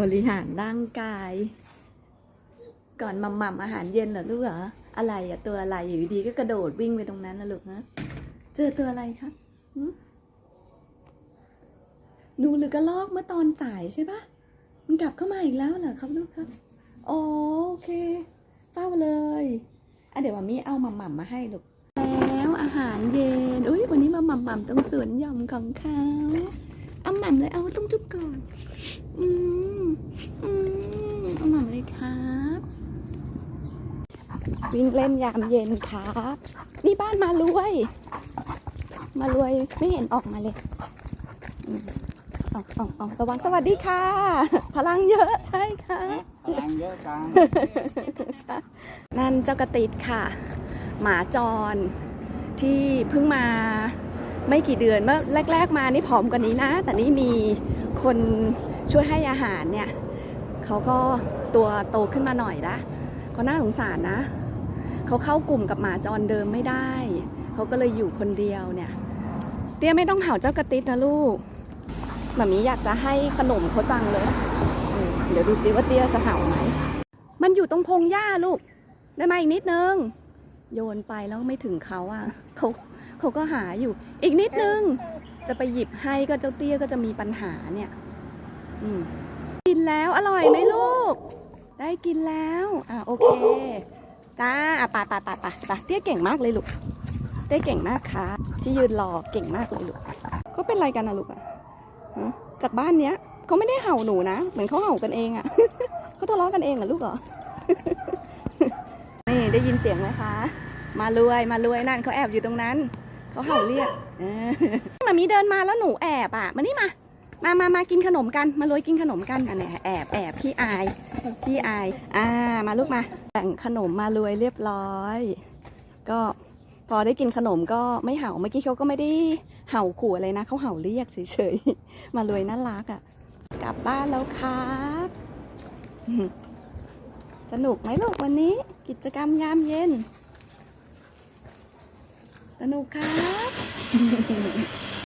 บริหารร่างกาย ก่อนมัมมัมอาหารเย็นเหรอลูกเหรออะไรอะตัวอะไรอยู่ดีก็กระโดดวิ่งไปตรงนั้นนะลูกนะเจอตัวอะไรครับหึหนูหรือกระลอกเมื่อตอนสายใช่ปะมันกลับเข้ามาอีกแล้วเหรอครับลูกครับโอเคเฝ้าเลยอะเดี๋ยวมามีเอามัมมัมมาให้ลูกแล้วอาหารเย็นอุ้ยวันนี้มามัมมัมตรงสวนหย่อมของเขา เอาหม่ำเลย เอาต้องจุ๊บก่อน อืมอืมเอาหม่ำเลยครับ วิ่งเล่นยามเย็นครับ นี่บ้านมารวย มารวยไม่เห็นออกมาเลยอืมเอาเอาเอาระวังสวัสดีค่ะ พลังเยอะใช่ค่ะ พลังเยอะจัง นั่นเจ้ากระติดค่ะ หมาจรที่เพิ่งมา ไม่กี่เดือนเมื่อแรก ๆ มานี่ผอมกว่านี้นะ แต่นี่มีคนช่วยให้อาหารเนี่ยเขาก็ตัวโตขึ้นมาหน่อยละเขาน่าสงสารนะเขาเข้ากลุ่มกับหมาจรเดิมไม่ได้เขาก็เลยอยู่คนเดียวเนี่ย เตี้ยไม่ต้องเห่าเจ้ากระติดนะลูกหมามีอยากจะให้ขนมเขาจังเลย เดี๋ยวดูซิว่าเตี้ยจะเห่าไหม มันอยู่ตรงพงหญ้าลูก ได้มาอีกนิดนึง โยนไปแล้วไม่ถึงเขาอะเขาเขาก็หาอยู่ อีกนิดนึง จะไปหยิบให้ก็เจ้าเตี้ยก็จะมีปัญหาเนี่ย อืมกินแล้วอร่อยไหมลูก ได้กินแล้ว อะโอเคจ้าอะไปไปไปไปไปเตี้ยเก่งมากเลยลูกเตี้ยเก่งมากค่ะที่ยืนรอเก่งมากเลยลูกเขาเป็นไรกันนะลูกอะฮะจากบ้านเนี้ยเขาไม่ได้เห่าหนูนะเหมือนเขาเห่ากันเองอะเขาทะเลาะกันเองเหรอลูกเหรอนี่ได้ยินเสียงไหมคะ มารวยมารวยนั่นเขาแอบอยู่ตรงนั้น เขาเห่าเรียกมามีเดินมาแล้วหนูแอบอะ มานี่มา มามามากินขนมกัน มารวยกินขนมกันอันนี้แอบแอบพี่อายพี่อาย อ่า มาลูกมาแบ่งขนมมารวยเรียบร้อย ก็พอได้กินขนมก็ไม่เห่าเมื่อกี้เขาก็ไม่ได้เห่าขู่อะไรนะเขาเห่าเรียกเฉยๆ มารวยน่ารักอะ กลับบ้านแล้วครับสนุกไหมลูกวันนี้ กิจกรรมยามเย็น นุกครับ